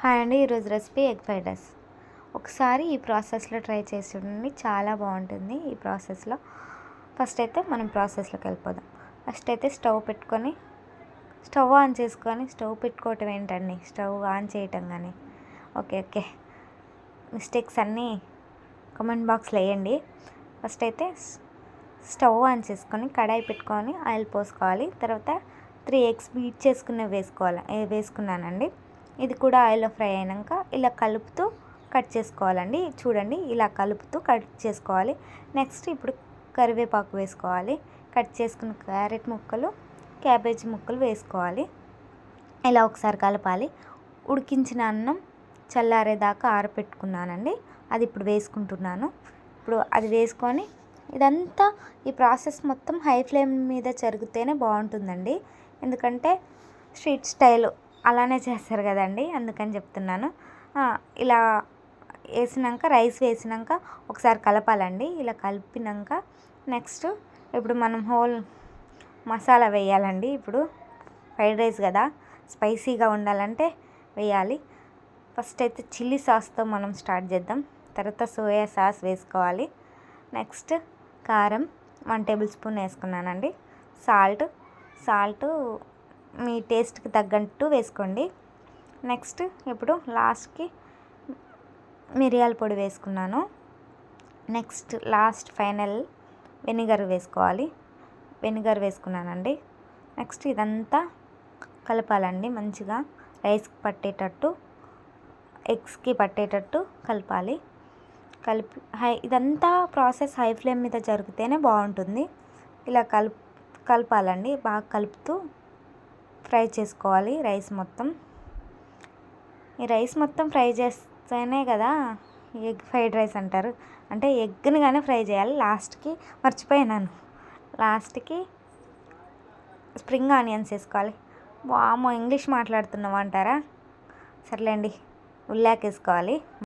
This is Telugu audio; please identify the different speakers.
Speaker 1: హాయ్ అండి ఈరోజు రెసిపీ ఎగ్ ఫ్రైడ్ రైస్. ఒకసారి ఈ ప్రాసెస్లో ట్రై చేసి ఉండండి చాలా బాగుంటుంది ఈ ప్రాసెస్లో. ఫస్ట్ అయితే మనం ప్రాసెస్లోకి వెళ్ళిపోదాం. ఫస్ట్ అయితే స్టవ్ పెట్టుకొని స్టవ్ ఆన్ చేసుకొని స్టవ్ పెట్టుకోవటం ఏంటండి? స్టవ్ ఆన్ చేయటం కానీ. Okay okay. మిస్టేక్స్ అన్నీ కామెంట్ బాక్స్లో వేయండి. ఫస్ట్ అయితే స్టవ్ ఆన్ చేసుకొని కడాయి పెట్టుకొని ఆయిల్ పోసుకోవాలి. తర్వాత త్రీ ఎగ్స్ బీట్ చేసుకున్న వేసుకోవాలి వేసుకున్నానండి. ఇది కూడా ఆయిల్లో ఫ్రై అయినాక ఇలా కలుపుతూ కట్ చేసుకోవాలండి. చూడండి ఇలా కలుపుతూ కట్ చేసుకోవాలి. నెక్స్ట్ ఇప్పుడు కరివేపాకు వేసుకోవాలి. కట్ చేసుకున్న క్యారెట్ ముక్కలు క్యాబేజీ ముక్కలు వేసుకోవాలి. ఇలా ఒకసారి కలపాలి. ఉడికించిన అన్నం చల్లారేదాకా ఆరపెట్టుకున్నానండి. అది ఇప్పుడు వేసుకుంటున్నాను. ఇప్పుడు అది వేసుకొని ఇదంతా ఈ ప్రాసెస్ మొత్తం హై ఫ్లేమ్ మీద జరిగితేనే బాగుంటుందండి. ఎందుకంటే స్ట్రీట్ స్టైల్ అలానే చేస్తారు కదండి అందుకని చెప్తున్నాను. ఇలా వేసినాక రైస్ వేసినాక ఒకసారి కలపాలండి. ఇలా కలిపినాక నెక్స్ట్ ఇప్పుడు మనం హోల్ మసాలా వేయాలండి. ఇప్పుడు ఫ్రైడ్ రైస్ కదా స్పైసీగా ఉండాలంటే వేయాలి. ఫస్ట్ అయితే చిల్లీ సాస్తో మనం స్టార్ట్ చేద్దాం. తర్వాత సోయా సాస్ వేసుకోవాలి. నెక్స్ట్ కారం వన్ టేబుల్ స్పూన్ వేసుకున్నానండి. సాల్ట్ సాల్ట్ మీ టేస్ట్కి తగ్గట్టు వేసుకోండి. నెక్స్ట్ ఇప్పుడు లాస్ట్కి మిరియాల పొడి వేసుకున్నాను. నెక్స్ట్ లాస్ట్ ఫైనల్ వెనిగర్ వేసుకోవాలి. వెనిగర్ వేసుకున్నానండి. నెక్స్ట్ ఇదంతా కలపాలండి మంచిగా. రైస్కి పట్టేటట్టు ఎగ్స్కి పట్టేటట్టు కలపాలి. కలిపి హై ఇదంతా ప్రాసెస్ హై ఫ్లేమ్ మీద జరిగితేనే బాగుంటుంది. ఇలా కలుపు కలపాలండి. బాగా కలుపుతూ ఫ్రై చేసుకోవాలి రైస్ మొత్తం. ఈ రైస్ మొత్తం ఫ్రై చేస్తేనే కదా ఎగ్ ఫ్రైడ్ రైస్ అంటారు. అంటే ఎగ్ని కానీ ఫ్రై చేయాలి. లాస్ట్కి మర్చిపోయినాను లాస్ట్కి స్ప్రింగ్ ఆనియన్స్ వేసుకోవాలి. వామో ఇంగ్లీష్ మాట్లాడుతున్నావు అంటారా? సర్లేండి ఉల్లాక వేసుకోవాలి